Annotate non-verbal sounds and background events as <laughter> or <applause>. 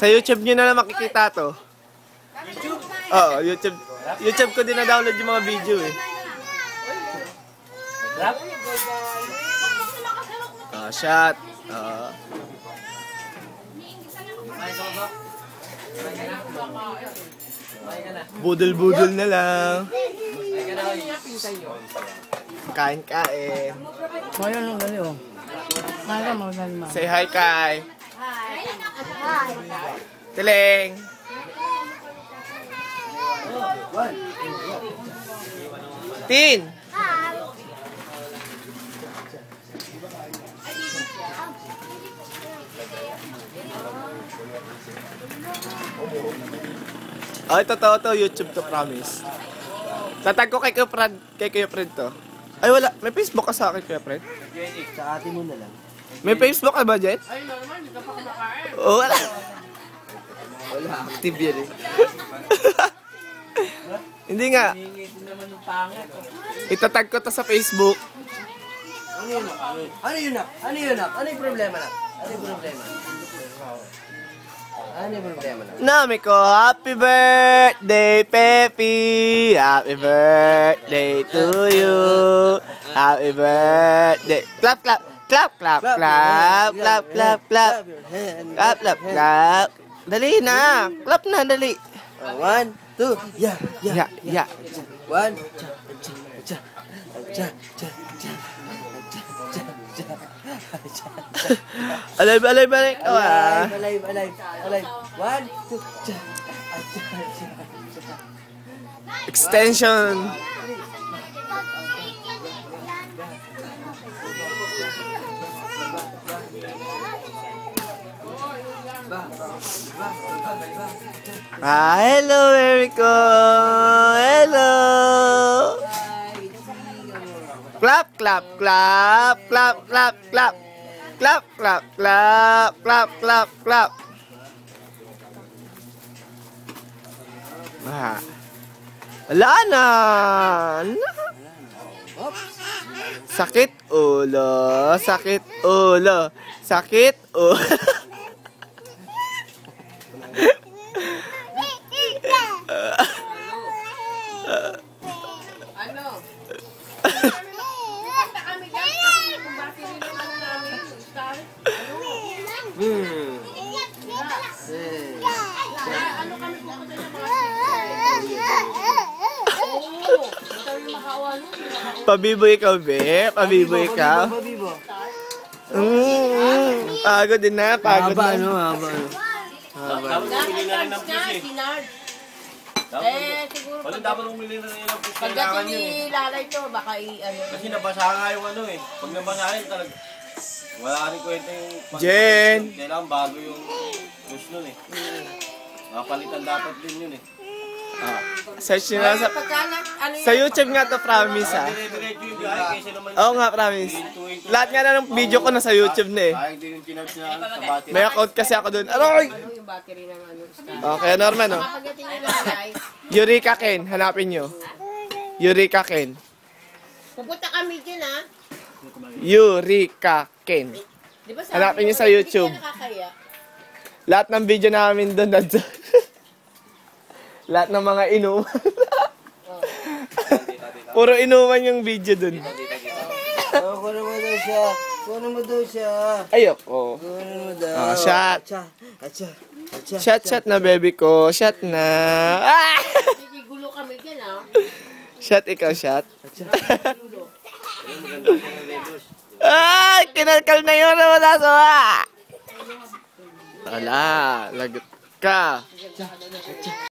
Sa YouTube nyo na lang makikita to. YouTube? Oo, YouTube. YouTube ko din na-download yung mga video eh. Rap? Ah, shot. Na? Budol-budol na lang. Kain-kain. Kaya lang gali oh. Kaya gali. Say hi, Kai. Tileng. Tin. Ay, totoo to. YouTube to, promise. Tatag ko kay Kuya Fred, kay Kuya Fred to. Ay, wala. May Facebook ka sa akin, Kuya Fred? Sa ate mo na lang. May Facebook ka ba, Jen? Ay, naman, hindi ka pa kumakain. Oh, wala. Wala, active yan eh. <laughs> Hindi nga. Itatag ko to sa Facebook. Ano yun, nak? Ano yun, nak? Ano yun, nak? Ano yung problema, nak? Ano yung problema? Ano yung problema, nak? Nami ko, happy birthday, Pepe. Happy birthday to you. Happy birthday. Clap, clap clap, clap, clap, clap, clap, clap. Clap, clap, clap. Dali na. Clap na, dali. Uh, one, two, yeah, yeah, yeah. One, cha, cha, cha, cha, cha, alive, alive, alive. Alive, alive, alive, alive. One, two, cha, cha. Extension. Ah, hello, Erico. Hello. Clap, clap, clap, clap, clap, clap. Clap, clap, clap, clap, clap, clap. Ah. Wala na. Sakit ulo, sakit ulo, sakit ulo. <laughs> Pabiboy ka, be. Pabiboy ka. Bibo, Mm, pagod din na, pagod Haba, na. ano, haba, ano. Dapat bumili na rin ng push eh. Dapat, Eh, siguro pag, dapat bumili na rin ng push. Kailangan pagdating yun eh. ni Lalay to, baka i, ano. Kasi nabasa nga yung ano eh. Pag nabasa rin talaga. Wala rin kwenta yung... Jen! Kailangan bago yung push nun eh. Nakapalitan dapat din yun eh. Oh. Search nyo lang sa... Sa YouTube nga to, promise ha. Oo nga, promise. Lahat nga na ng video ko na sa YouTube na eh. May account kasi ako dun. Aroy! Okay, Norman oh. Eureka Ken, hanapin nyo. Eureka Ken. Pupunta kami dyan ha. Eureka Ken. Hanapin nyo sa YouTube. Lahat ng video namin doon nandun. Lahat ng mga inuman. Puro inuman yung video dun. Oh, kunin mo daw siya. Kunin mo daw siya. Ayoko. Kunin mo daw. Ah, shot. Acha, acha, acha. Shot, shot na baby ko. Shot na. Ah! Nakikigulo kami dyan ha. Shot ikaw, shot. Ay, kinalkal na yun. Wala sa Wala, lagot ka.